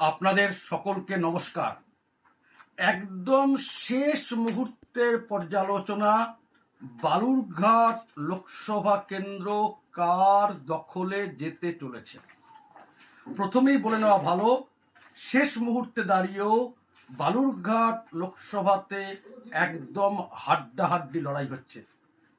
আপনাদের সকলকে নমস্কার। একদম শেষ মুহূর্তের পর্যালোচনা, বালুরঘাট লোকসভা কেন্দ্র কার দখলে যেতে চলেছে? প্রথমেই বলে নেওয়া ভালো, শেষ মুহূর্তে দাঁড়িয়েও বালুরঘাট লোকসভাতে একদম হাড্ডাহাড্ডি লড়াই হচ্ছে।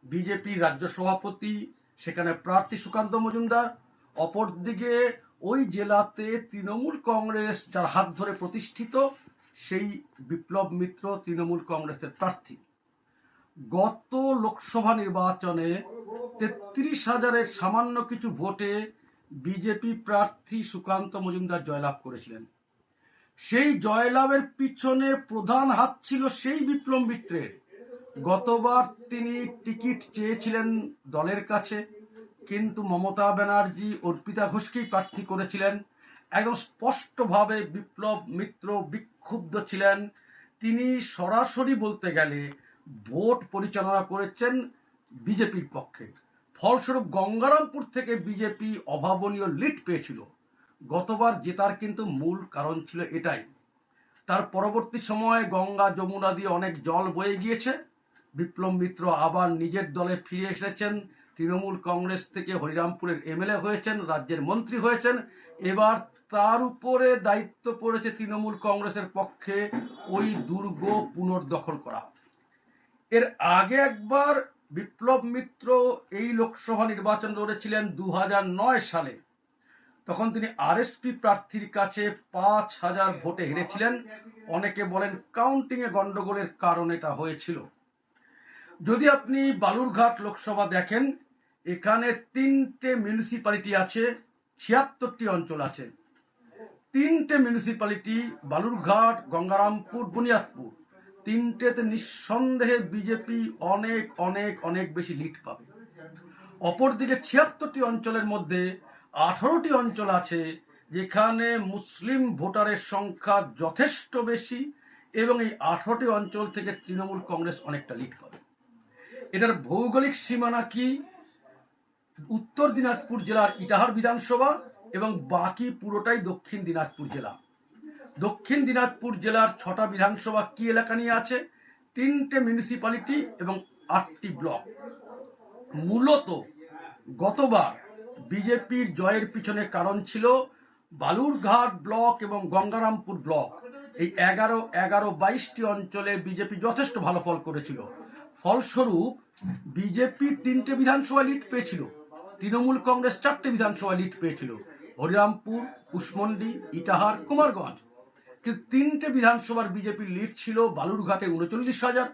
বিজেপি রাজ্য সভাপতি, সেখানে প্রার্থী সুকান্ত মজুমদার অপরদিকে ওই জেলাতে তৃণমূল কংগ্রেস যার হাত ধরে প্রতিষ্ঠিত, সেই বিপ্লব মিত্র তৃণমূল কংগ্রেসের প্রার্থী। গত লোকসভা নির্বাচনে তেত্রিশ হাজারের সামান্য কিছু ভোটে বিজেপি প্রার্থী সুকান্ত মজুমদার জয়লাভ করেছিলেন। সেই জয়লাভের পিছনে প্রধান হাত ছিল সেই বিপ্লব মিত্রের। গতবার তিনি টিকিট চেয়েছিলেন দলের কাছে। কিন্তু মমতা ব্যানার্জি অর্পিতা ঘোষকেই প্রার্থী করেছিলেন। একদম স্পষ্টভাবে বিপ্লব মিত্র বিক্ষুব্ধ ছিলেন। তিনি সরাসরি বলতে গেলে ভোট পরিচালনা করেছেন বিজেপির পক্ষে। ফলস্বরূপ গঙ্গারামপুর থেকে বিজেপি অভাবনীয় লিড পেয়েছিল। গতবার জেতার কিন্তু মূল কারণ ছিল এটাই। তার পরবর্তী সময়ে গঙ্গা যমুনা দিয়ে অনেক জল বয়ে গিয়েছে। বিপ্লব মিত্র আবার নিজের দলে ফিরে এসেছেন। তৃণমূল কংগ্রেস থেকে হরিরামপুরের এমএলএ হয়েছেন, রাজ্যের মন্ত্রী হয়েছেন। এবার তার উপরে দায়িত্ব পড়েছে তৃণমূল কংগ্রেসের পক্ষে ওই দুর্গ পুনর্দখল করা। এর আগে একবার বিপ্লব মিত্র এই লোকসভা নির্বাচন লড়েছিলেন দু সালে। তখন তিনি আরএসপি প্রার্থীর কাছে পাঁচ হাজার ভোটে হেরেছিলেন। অনেকে বলেন কাউন্টিংয়ে গন্ডগোলের কারণ এটা হয়েছিল। যদি আপনি বালুরঘাট লোকসভা দেখেন, এখানে তিনটে মিউনিসিপ্যালিটি আছে, ছিয়াত্তরটি অঞ্চল আছে। তিনটে মিউনিসিপ্যালিটি বালুরঘাট, গঙ্গারামপুর, বুনিয়াদপুর। তিনটেতে নিঃসন্দেহে বিজেপি অনেক অনেক অনেক বেশি লিড পাবে। অপরদিকে ছিয়াত্তরটি অঞ্চলের মধ্যে আঠারোটি অঞ্চল আছে, যেখানে মুসলিম ভোটারের সংখ্যা যথেষ্ট বেশি এবং এই আঠারোটি অঞ্চল থেকে তৃণমূল কংগ্রেস অনেকটা লিড পাবে। এটার ভৌগোলিক সীমানা কি? উত্তর দিনাজপুর জেলার ইটাহার বিধানসভা এবং বাকি পুরোটাই দক্ষিণ দিনাজপুর জেলা। দক্ষিণ দিনাজপুর জেলার ছটা বিধানসভা কি এলাকা নিয়ে আছে? তিনটে মিউনিসিপ্যালিটি এবং আটটি ব্লক। মূলত গতবার বিজেপির জয়ের পিছনে কারণ ছিল বালুরঘাট ব্লক এবং গঙ্গারামপুর ব্লক। এই এগারো এগারো, বাইশটি অঞ্চলে বিজেপি যথেষ্ট ভালো ফল করেছিল। ফলস্বরূপ বিজেপি তিনটে বিধানসভা লিড পেয়েছিল। তৃণমূল কংগ্রেস চারটে বিধানসভা লিড পেয়েছিল। হরিরামপুর, কুশমন্ডি, ইটাহার, কুমারগঞ্জ। কিন্তু তিনটে বিধানসভার বিজেপির লিড ছিল বালুরঘাটে উনচল্লিশ হাজার,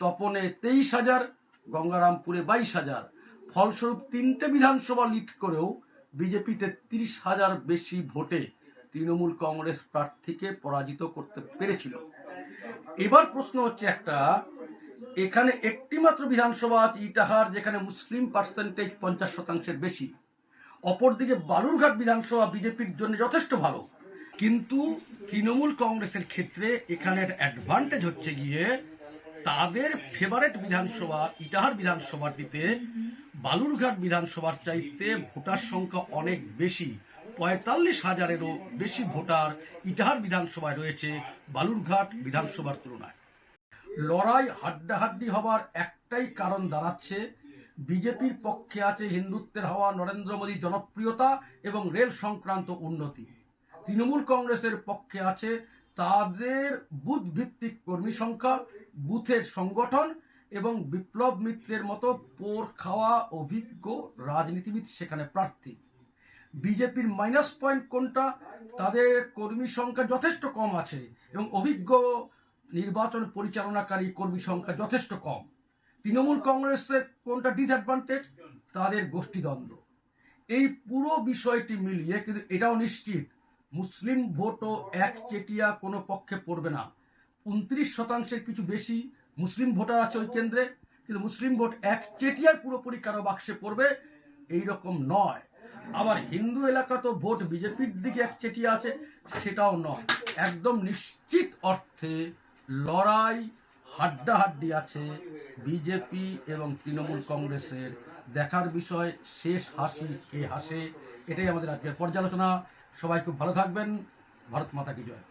তপনে তেইশ হাজার, গঙ্গারামপুরে বাইশ হাজার। ফলস্বরূপ তিনটে বিধানসভা লিড করেও বিজেপি তেত্রিশ হাজার বেশি ভোটে তৃণমূল কংগ্রেস প্রার্থীকে পরাজিত করতে পেরেছিল। এবার প্রশ্ন হচ্ছে একটা এখানে একটি মাত্র বিধানসভা ইটাহার, যেখানে মুসলিম পার্সেন্টেজ পঞ্চাশ শতাংশের বেশি। অপরদিকে বালুরঘাট বিধানসভা বিজেপির জন্য যথেষ্ট ভালো। কিন্তু তৃণমূল কংগ্রেসের ক্ষেত্রে এখানে অ্যাডভান্টেজ হচ্ছে গিয়ে তাদের ফেভারেট বিধানসভা, ইটাহার বিধানসভাটিতে বালুরঘাট বিধানসভার চাইতে ভোটার সংখ্যা অনেক বেশি। পঁয়তাল্লিশ হাজারেরও বেশি ভোটার ইটাহার বিধানসভায় রয়েছে বালুরঘাট বিধানসভার তুলনায়। লড়াই হাড্ডাহাড্ডি হবার একটাই কারণ দাঁড়াচ্ছে বিজেপির পক্ষে আছে হিন্দুত্বের হওয়া নরেন্দ্র মোদীর জনপ্রিয়তা এবং রেল সংক্রান্ত উন্নতি। তৃণমূল কংগ্রেসের পক্ষে আছে তাদের বুথ ভিত্তিক কর্মী সংখ্যা, বুথের সংগঠন এবং বিপ্লব মিত্রের মতো পোর খাওয়া অভিজ্ঞ রাজনীতিবিদ সেখানে প্রার্থী। বিজেপির মাইনাস পয়েন্ট কোনটা? তাদের কর্মী সংখ্যা যথেষ্ট কম আছে এবং অভিজ্ঞ নির্বাচন পরিচালনাকারী কর্মী সংখ্যা যথেষ্ট কম। তৃণমূল কংগ্রেসের কোনটা ডিসঅ্যাডভান্টেজ তাদের গোষ্ঠীদ্বন্দ্ব। এই পুরো বিষয়টি মিলিয়ে কিন্তু এটাও নিশ্চিত, মুসলিম ভোটও একচেটিয়া কোনো পক্ষে পড়বে না। উনত্রিশ শতাংশের কিছু বেশি মুসলিম ভোটার আছে ওই কেন্দ্রে, কিন্তু মুসলিম ভোট একচেটিয়ায় পুরোপুরি কারও বাক্সে পড়বে এই রকম নয়। আবার হিন্দু এলাকা তো ভোট বিজেপির দিকে একচেটিয়া আছে, সেটাও নয়। একদম নিশ্চিত অর্থে লড়াই হাড্ডাহাড্ডি আছে বিজেপি এবং তৃণমূল কংগ্রেসের। দেখার বিষয়, শেষ হাসি কে হাসে, এটাই আমাদের আজকের পর্যালোচনা। সবাই খুব ভালো থাকবেন। ভারত মাতা কি জয়।